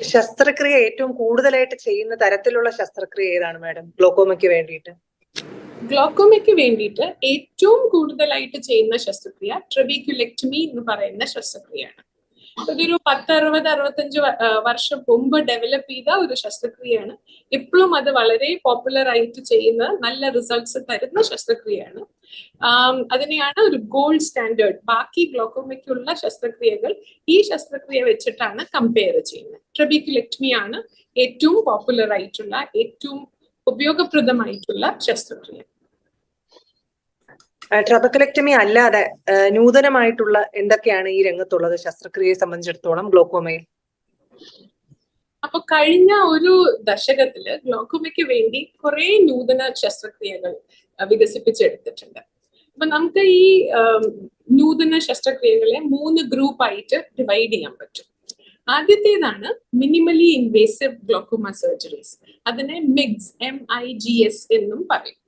ശസ്ത്രക്രിയ ഏറ്റവും കൂടുതലായിട്ട് ചെയ്യുന്ന തരത്തിലുള്ള ശസ്ത്രക്രിയ ഏതാണ് മാഡം? ഗ്ലോക്കോമയ്ക്ക് വേണ്ടിയിട്ട്. ഗ്ലോക്കോമയ്ക്ക് വേണ്ടിയിട്ട് ഏറ്റവും കൂടുതലായിട്ട് ചെയ്യുന്ന ശസ്ത്രക്രിയ ട്രബിക്യുലെക്ടമി എന്ന് പറയുന്ന ശസ്ത്രക്രിയയാണ്. ഇതൊരു പത്ത് അറുപത് അറുപത്തഞ്ച് വർഷം മുമ്പ് ഡെവലപ്പ് ചെയ്ത ഒരു ശസ്ത്രക്രിയയാണ്. ഇപ്പോഴും അത് വളരെ പോപ്പുലർ ആയിട്ട് ചെയ്യുന്ന നല്ല റിസൾട്ട്സ് തരുന്ന ശസ്ത്രക്രിയയാണ്. അതിനെയാണ് ഒരു ഗോൾഡ് സ്റ്റാൻഡേർഡ് ബാക്കി ഗ്ലോക്കോമയ്ക്കുള്ള ശസ്ത്രക്രിയകൾ ഈ ശസ്ത്രക്രിയ വെച്ചിട്ടാണ് കമ്പയർ ചെയ്യുന്നത്. ട്രബിക്യുലെക്ടമി ആണ് ഏറ്റവും പോപ്പുലർ ആയിട്ടുള്ള ഏറ്റവും ഉപയോഗപ്രദമായിട്ടുള്ള ശസ്ത്രക്രിയ. ട്രബക്കലക്ടമി അല്ലാതെ നൂതനമായിട്ടുള്ള എന്തൊക്കെയാണ് ഈ രംഗത്തുള്ളത്? ശസ്ത്രക്രിയയെ സംബന്ധിച്ചിടത്തോളം ഗ്ലോക്കോമയിൽ. അപ്പൊ കഴിഞ്ഞ ഒരു ദശകത്തിൽ ഗ്ലോക്കോമയ്ക്ക് വേണ്ടി കുറെ നൂതന ശസ്ത്രക്രിയകൾ വികസിപ്പിച്ചെടുത്തിട്ടുണ്ട്. അപ്പൊ നമുക്ക് ഈ നൂതന ശസ്ത്രക്രിയകളെ മൂന്ന് ഗ്രൂപ്പ് ആയിട്ട് ഡിവൈഡ് ചെയ്യാൻ പറ്റും. ആദ്യത്തേതാണ് മിനിമലി ഇൻവേസീവ് ഗ്ലോക്കോമ സർജറീസ്. അതിനെ MIGS M I G S എന്നും പറയും.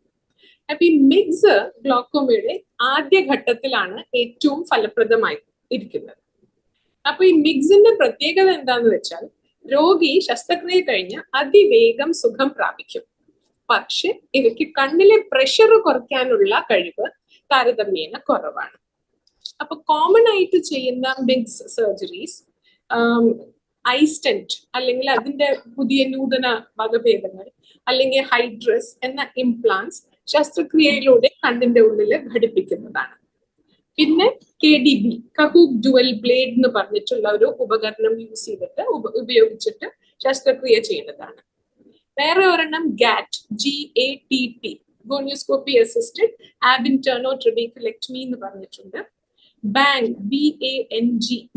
അപ്പൊ ഈ മിഗ്സ് ഗ്ലോക്കോമയുടെ ആദ്യ ഘട്ടത്തിലാണ് ഏറ്റവും ഫലപ്രദമായി ഇരിക്കുന്നത്. അപ്പൊ ഈ മിഗ്സിന്റെ പ്രത്യേകത എന്താന്ന് വെച്ചാൽ രോഗി ശസ്ത്രക്രിയ കഴിഞ്ഞ് അതിവേഗം സുഖം പ്രാപിക്കും. പക്ഷെ ഇവയ്ക്ക് കണ്ണിലെ പ്രഷർ കുറയ്ക്കാനുള്ള കഴിവ് താരതമ്യേന കുറവാണ്. അപ്പൊ കോമൺ ആയിട്ട് ചെയ്യുന്ന മിഗ്സ് സർജറീസ് ഐസ്റ്റെന്റ് അല്ലെങ്കിൽ അതിന്റെ പുതിയ നൂതന വകഭേദങ്ങൾ അല്ലെങ്കിൽ ഹൈഡ്രസ് എന്ന ഇംപ്ലാന്റ്സ് ശസ്ത്രക്രിയയിലൂടെ കണ്ണിന്റെ ഉള്ളിൽ ഘടിപ്പിക്കുന്നതാണ്. പിന്നെ K D B Kahook dual blade എന്ന് പറഞ്ഞിട്ടുള്ള ഒരു ഉപകരണം യൂസ് ചെയ്തിട്ട് ഉപ- ഉപയോഗിച്ചിട്ട് ശസ്ത്രക്രിയ ചെയ്യുന്നതാണ്. വേറെ ഒരെണ്ണം GAT G A T T gonioscopy assisted ab interno trabeculectomy എന്ന് പറഞ്ഞിട്ടുണ്ട്. BANG B A N G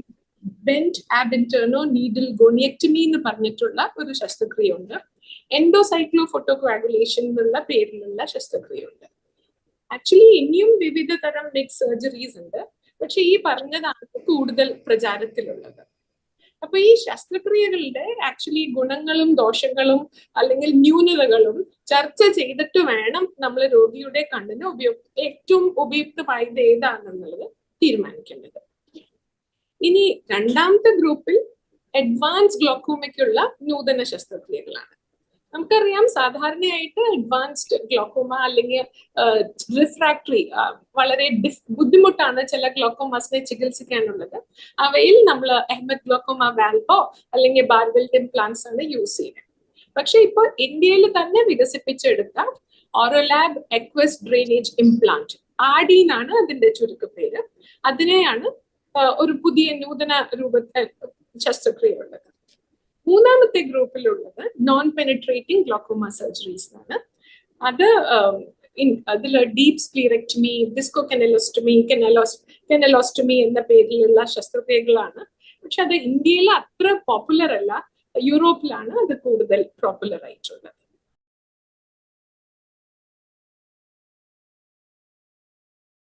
bent ab interno needle goniectomy എന്ന് പറഞ്ഞിട്ടുള്ള ഒരു ശസ്ത്രക്രിയ ഉണ്ട് എൻഡോസൈക്ലോ ഫോട്ടോക്വാഗുലേഷൻ എന്നുള്ള പേരിലുള്ള ശസ്ത്രക്രിയ ഉണ്ട് ആക്ച്വലി ഇനിയും വിവിധ തരം ബിഗ് സർജറീസ് ഉണ്ട്. പക്ഷെ ഈ പറഞ്ഞതാണ് കൂടുതൽ പ്രചാരത്തിലുള്ളത്. അപ്പൊ ഈ ശസ്ത്രക്രിയകളുടെ ആക്ച്വലി ഗുണങ്ങളും ദോഷങ്ങളും അല്ലെങ്കിൽ ന്യൂനതകളും ചർച്ച ചെയ്തിട്ട് വേണം നമ്മൾ രോഗിയുടെ കണ്ണിന് ഉപയോഗ ഏറ്റവും ഉപയുക്തമായത് ഏതാണെന്നുള്ളത് തീരുമാനിക്കേണ്ടത്. ഇനി രണ്ടാമത്തെ ഗ്രൂപ്പിൽ അഡ്വാൻസ് ഗ്ലോക്കോമയ്ക്കുള്ള നൂതന ശസ്ത്രക്രിയകളാണ്. നമുക്കറിയാം സാധാരണയായിട്ട് അഡ്വാൻസ്ഡ് ഗ്ലോക്കോമ അല്ലെങ്കിൽ റിഫ്രാക്ടറി വളരെ ബുദ്ധിമുട്ടാണ് ചില ഗ്ലോക്കോമാസിനെ ചികിത്സിക്കാനുള്ളത്. അവയിൽ നമ്മൾ അഹമ്മദ് ഗ്ലോക്കോമ വാൽവോ അല്ലെങ്കിൽ ബാർവെൽറ്റ് പ്ലാന്റ്സ് ആണ് യൂസ് ചെയ്യുന്നത്. പക്ഷെ ഇപ്പോൾ ഇന്ത്യയിൽ തന്നെ വികസിപ്പിച്ചെടുത്ത Aurolab aqueous drainage implant AADI എന്നാണ് അതിന്റെ ചുരുക്കപ്പേര് അതിനെയാണ് ഒരു പുതിയ നൂതന രൂപ ശസ്ത്രക്രിയ ഉള്ളത് മൂന്നാമത്തെ ഗ്രൂപ്പിലുള്ളത് നോൺ പെനിട്രേറ്റിംഗ് ഗ്ലോക്കോമ സർജറീസ് ആണ്. അത് അതിൽ ഡീപ് സ്ക്ലീറക്ടമി ഡിസ്കോ കെനലോസ്റ്റമി കെനലോസ് കെനലോസ്റ്റമി എന്ന പേരിലുള്ള ശസ്ത്രക്രിയകളാണ്. പക്ഷെ അത് ഇന്ത്യയിൽ അത്ര പോപ്പുലർ അല്ല. യൂറോപ്പിലാണ് അത് കൂടുതൽ പോപ്പുലർ ആയിട്ടുള്ളത്.